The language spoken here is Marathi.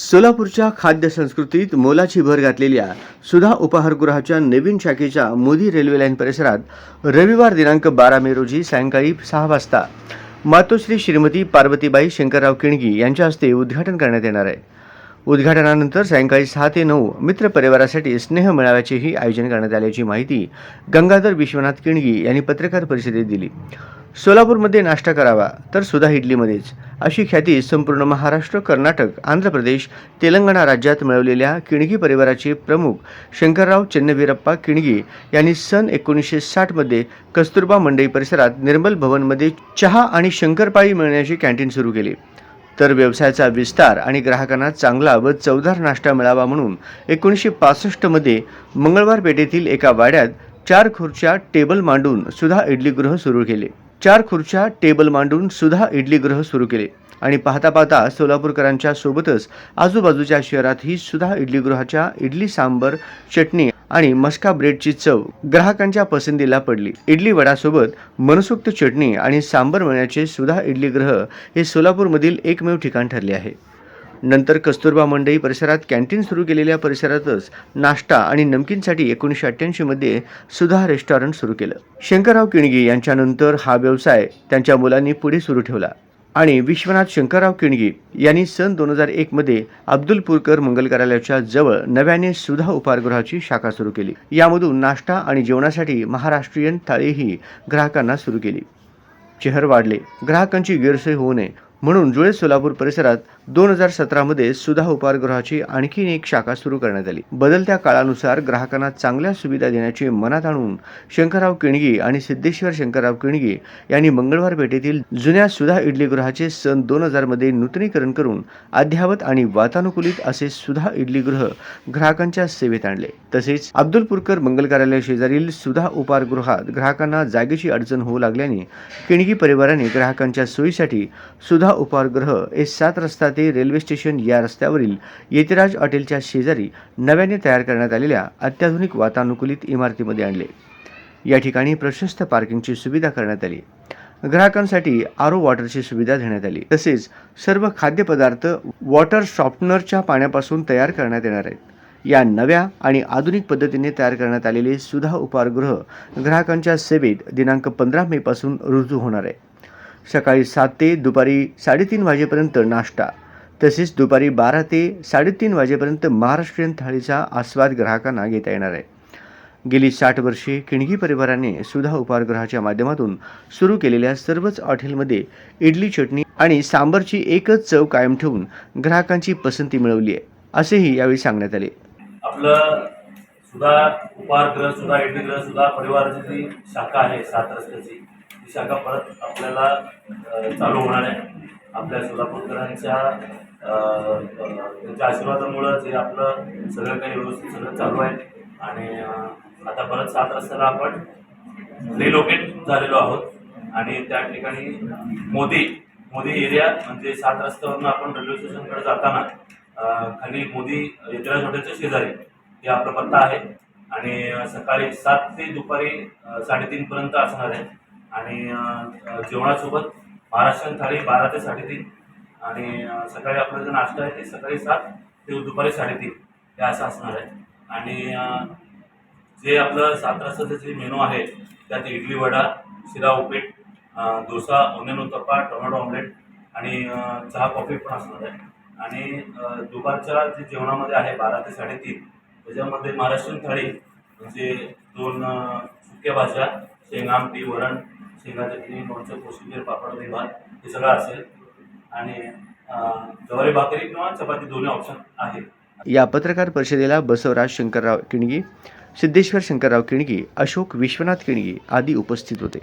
सोलापूरच्या खाद्य संस्कृतीत मोलाची भर घातलेल्या सुधा उपाहारगृहाच्या नवीन शाखेच्या मोदी रेल्वे लाईन परिसरात रविवार दिनांक बारा मे रोजी सायंकाळी सहा वाजता मातोश्री श्रीमती पार्वतीबाई शंकरराव किणगी यांच्या हस्ते उद्घाटन करण्यात येणार आहे. उद्घाटनानंतर सायंकाळी सहा ते नऊ मित्र परिवारासाठी स्नेह मेळाव्याचेही आयोजन करण्यात आल्याची माहिती गंगाधर विश्वनाथ किणगी यांनी पत्रकार परिषदेत दिली. सोलापूरमध्ये नाश्ता करावा तर सुधा इडलीमध्येच. अशी ख्याती संपूर्ण महाराष्ट्र कर्नाटक आंध्र प्रदेश तेलंगणा राज्यात मिळवलेल्या किणगी परिवाराचे प्रमुख शंकरराव चन्नवीरप्पा किणगी यांनी सन एकोणीसशे साठमध्ये कस्तुरबा मंडई परिसरात निर्मल भवनमध्ये चहा आणि शंकरपाळी मिळण्याचे कॅन्टीन सुरू केले. तर व्यवसायाचा विस्तार आणि ग्राहकांना चांगला व चवदार नाश्ता मिळावा म्हणून एकोणीसशे पासष्टमध्ये मंगळवार पेठेतील एका वाड्यात चार खुर्च्या टेबल मांडून सुद्धा इडलीगृह सुरू केले. चार खुर्च्या टेबल मांडून सुधा इडलीगृह सुरू केले. आणि पाहता पाहता सोलापूरकरांच्या सोबतच आजूबाजूच्या शहरातही सुधा इडलीगृहाच्या इडली सांबर चटणी आणि मस्का ब्रेडची चव ग्राहकांच्या पसंतीला पडली. इडली वडासोबत मनसोक्त चटणी आणि सांबर मिळण्याचे सुधा इडलीगृह हे सोलापूरमधील एकमेव ठिकाण ठरले आहे. नंतर कस्तुरबा मंडई परिसरात कॅन्टीन सुरू केलेल्या परिसरातच नाश्ता आणि नमकीनसाठी एकोणीसशे अठ्ठ्याऐंशीमध्ये सुधा रेस्टॉरंट सुरू केलं. शंकरराव किणगी यांच्यानंतर हा व्यवसाय त्यांच्या मुलांनी पुढे सुरू ठेवला. आणि विश्वनाथ शंकरराव किणगी यांनी सन दोन हजार एकमध्ये अब्दुलपूरकर मंगल कार्यालयाच्या जवळ नव्याने सुधा उपारगृहाची शाखा सुरू केली. यामधून नाश्ता आणि जेवणासाठी महाराष्ट्रीयन थाळीही ग्राहकांना सुरू केली. चेहर वाढले. ग्राहकांची गैरसोय होऊ नये म्हणून जुळे सोलापूर परिसरात दोन हजार सतरामध्ये सुधा उपाहारगृहाची आणखीन एक शाखा सुरू करण्यात आली. बदलत्या काळानुसार ग्राहकांना चांगल्या सुविधा देण्याचे मनात आणून शंकरराव किणगी आणि सिद्धेश्वर शंकरराव किणगी यांनी मंगळवार पेठेतील जुन्या सुधा इडलीगृहाचे सन दोन हजारमध्ये नूतनीकरण करून अद्यावत आणि वातानुकूलित असे सुधा इडलीगृह ग्राहकांच्या सेवेत आणले. तसेच अब्दुलपूरकर मंगल कार्यालय शेजारील सुधा उपाहारगृहात ग्राहकांना जागेची अडचण होऊ लागल्याने किणगी परिवाराने ग्राहकांच्या सोयीसाठी सुधा उपाहारगृह एस सात रस्ता ते रेल्वे स्टेशन या रस्त्यावरील येतिराज हॉटेलच्या शेजारी नव्याने तयार करण्यात आलेल्या अत्याधुनिक वातानुकूलित इमारतीमध्ये आणले. या ठिकाणी प्रशस्त पार्किंगची सुविधा करण्यात आली. ग्राहकांसाठी आरो वॉटरची सुविधा देण्यात आली. तसेच सर्व खाद्यपदार्थ वॉटर शॉर्पनरच्या पाण्यापासून तयार करण्यात येणार आहेत. या नव्या आणि आधुनिक पद्धतीने तयार करण्यात आलेले सुधा उपहारगृह ग्राहकांच्या सेवेत दिनांक पंधरा मेपासून रुजू होणार आहे. सकाळी सात ते दुपारी साडेतीन वाजेपर्यंत नाश्ता तसेच दुपारी बारा ते साडेतीन वाजेपर्यंत महाराष्ट्रीयन थाळीचा आस्वाद ग्राहकांना घेता येणार आहे. गेली साठ वर्षे किणगी परिवाराने सुधा उपहारगृहाच्या माध्यमातून सुरू केलेल्या सर्वच हॉटेलमध्ये इडली चटणी आणि सांबरची एकच चव कायम ठेवून ग्राहकांची पसंती मिळवली आहे असेही यावेळी सांगण्यात आले. आपलं सुधा उपहारगृह सुधा इडलीगृह सुधा परिवाराची जी शाखा आहे सात रस्त्याची ती शाखा परत आपल्याला चालू होणार आहे. आपल्या सोलापूरकरांच्या त्यांच्या आशीर्वादामुळं जे आपलं सगळं काही व्यवस्थित सगळं चालू आहे. आणि आता परत सात रस्त्याला आपण रिलोकेट झालेलो आहोत. आणि त्या ठिकाणी मोदी मोदी एरिया म्हणजे सात रस्त्यावरून आपण रेल्वे स्टेशनकडे जाताना खाली मोदी यतिराज हॉटेलच्या शेजारी हे आपला पत्ता आहे. आणि सकाळी सात ते दुपारी साडेतीनपर्यंत असणार आहे. आणि जेवणासोबत महाराष्ट्रीयन थाळी बारा ते साडेतीन. आणि सकाळी आपला जो नाश्ता आहे ते सकाळी सात ते दुपारी साडेतीन. हे असं असणार आहे. आणि जे आपलं सात रस्त्याचं जे मेनू आहे त्यात idli vada sheera upit dosa onion uttappa tomato omelette आणि चहा कॉफी पण असणार आहे. आणि दुपारच्या जे जेवणामध्ये आहे बारा ते साडेतीन त्याच्यामध्ये महाराष्ट्रीयन थाळी म्हणजे दोन सुक्या भाज्या शेंग आमटी वरण शेंगा चटणी लोणचं कोशिंबीर पापड दही भात हे सगळं असेल. आणि ज्वारी भाकरी किंवा चपाती दोन्ही ऑप्शन आहेत. या पत्रकार परिषदेला बसवराज शंकरराव किणगी सिद्धेश्वर शंकरराव किणगी अशोक विश्वनाथ किणगी आदी उपस्थित होते.